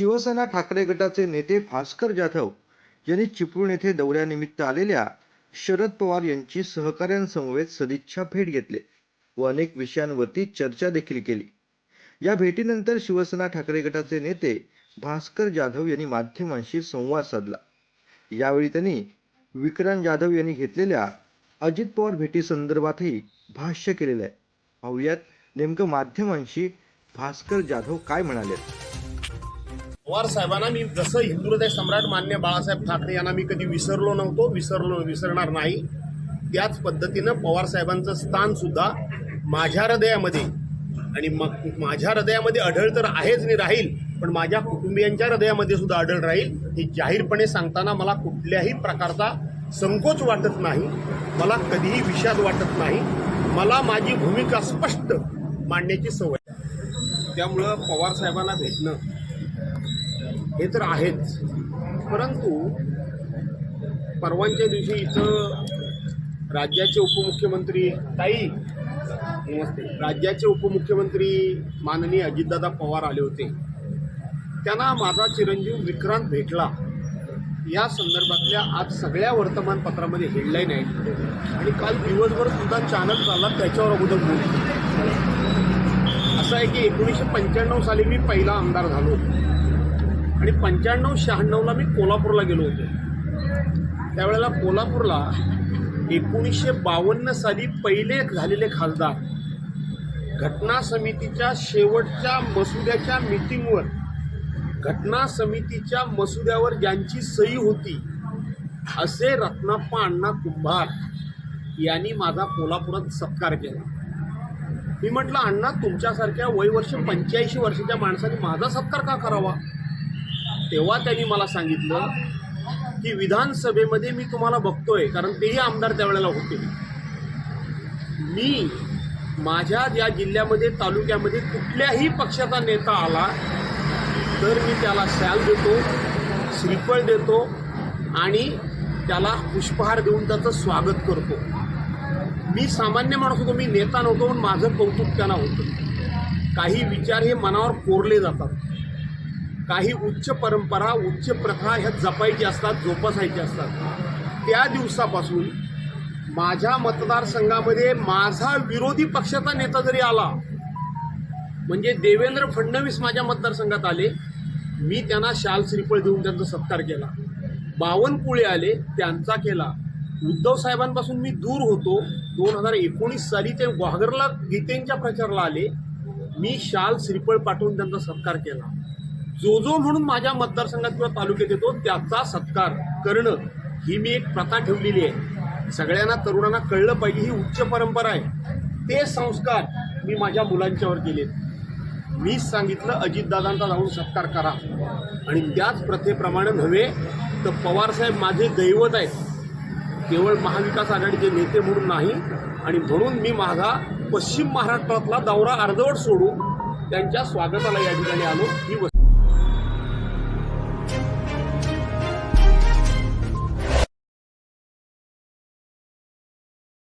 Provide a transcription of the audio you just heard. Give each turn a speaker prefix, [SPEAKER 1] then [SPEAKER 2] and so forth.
[SPEAKER 1] शिवसेना ठाकरे गटाचे नेते भास्कर जाधव यांनी चिपळूण येथे दौऱ्यानिमित्त आलेल्या शरद पवार यांची सहकाऱ्यांसमवेत सदिच्छा भेट घेतली व अनेक विषयांवरती चर्चा देखील केली. या भेटीनंतर शिवसेना ठाकरे गटाचे नेते भास्कर जाधव यांनी माध्यमांशी संवाद साधला. यावेळी त्यांनी विक्रांत जाधव यांनी घेतलेल्या अजित पवार भेटीसंदर्भातही भाष्य केलेलं आहे. पाहुयात नेमकं माध्यमांशी भास्कर जाधव काय म्हणाले?
[SPEAKER 2] पवार साहेबांना मी जसं हिंदू हृदय सम्राट मान्य बाळासाहेब ठाकरे यांना मी कधी विसरलो नव्हतो विसरलो विसरणार नाही त्याच पद्धतीनं पवार साहेबांचं स्थान सुद्धा माझ्या हृदयामध्ये आणि मग माझ्या हृदयामध्ये आढळ तर आहेच नाही राहील पण माझ्या कुटुंबियांच्या हृदयामध्ये सुद्धा आढळ राहील हे जाहीरपणे सांगताना मला कुठल्याही प्रकारचा संकोच वाटत नाही मला कधीही विषाद वाटत नाही मला माझी भूमिका स्पष्ट मांडण्याची सवय आहे. त्यामुळं पवार साहेबांना भेटणं हे तर आहेच. परंतु परवांच्या दिवशी इथं राज्याचे उपमुख्यमंत्री ताई नमस्ते. राज्याचे उपमुख्यमंत्री माननीय अजितदादा पवार आले होते. त्यांना माझा चिरंजीव विक्रांत भेटला. या संदर्भातल्या आज सगळ्या वर्तमानपत्रामध्ये हेडलाईन आहेत. आणि काल दिवसभर सुद्धा चॅनल चालला त्याच्यावर अगोदर बोल असं आहे की एकोणीसशे पंच्याण्णव साली मी पहिला आमदार झालो आणि पंच्याण्णव शहाण्णवला मी कोल्हापूरला गेलो होतो. त्यावेळेला कोल्हापूरला एकोणीसशे बावन्न साली पहिले झालेले खासदार. घटना समितीच्या शेवटच्या मसुद्याच्या मिटिंगवर घटना समितीच्या मसुद्यावर ज्यांची सही होती असे रत्नाप्पा अण्णा कुंभार यांनी माझा कोल्हापुरात सत्कार केला. मी म्हटलं अण्णा तुमच्यासारख्या वयवर्ष पंच्याऐंशी वर्षाच्या माणसाने माझा सत्कार का करावा? तेव्हा त्यांनी मला सांगितलं की विधानसभेमध्ये मी तुम्हाला बघतोय कारण तेही आमदार त्यावेळेला होते. मी माझ्या या जिल्ह्यामध्ये तालुक्यामध्ये कुठल्याही पक्षाचा नेता आला तर मी त्याला सॅल देतो श्रीफळ देतो आणि त्याला पुष्पहार देऊन त्याचं स्वागत करतो. मी सामान्य माणूस होतो मी नेता नव्हतो पण माझं कौतुक त्यांना होतं. काही विचार हे मनावर कोरले जातात. काही उच्च परंपरा उच्च प्रथा ह्या जपायची असतात जोपासायची असतात. त्या दिवसापासून माझ्या मतदारसंघामध्ये माझा विरोधी पक्षाचा नेता जरी आला म्हणजे देवेंद्र फडणवीस माझ्या मतदारसंघात आले मी त्यांना शाल श्रीफळ देऊन त्यांचा सत्कार केला. बावनकुळे आले त्यांचा केला. उद्धव साहेबांपासून मी दूर होतो. दोन हजार एकोणीस साली ते ग्वागरला गीतेंच्या प्रचाराला आले. मी शाल श्रीफळ पाठवून त्यांचा सत्कार केला. जो जो म्हणून माझ्या मतदारसंघात किंवा तालुक्यात येतो त्याचा सत्कार करणं ही मी एक प्रथा ठेवलेली आहे. सगळ्यांना तरुणांना कळलं पाहिजे ही उच्च परंपरा आहे. ते संस्कार मी माझ्या मुलांच्यावर केले मीच सांगितलं अजितदादांचा जाऊन सत्कार करा. आणि त्याच प्रथेप्रमाणे नव्हे तर पवारसाहेब माझे दैवत आहेत. केवळ महाविकास आघाडीचे नेते म्हणून नाही आणि म्हणून मी माझा पश्चिम महाराष्ट्रातला दौरा अर्धवट सोडून त्यांच्या स्वागताला या ठिकाणी आलो. ही वस्तू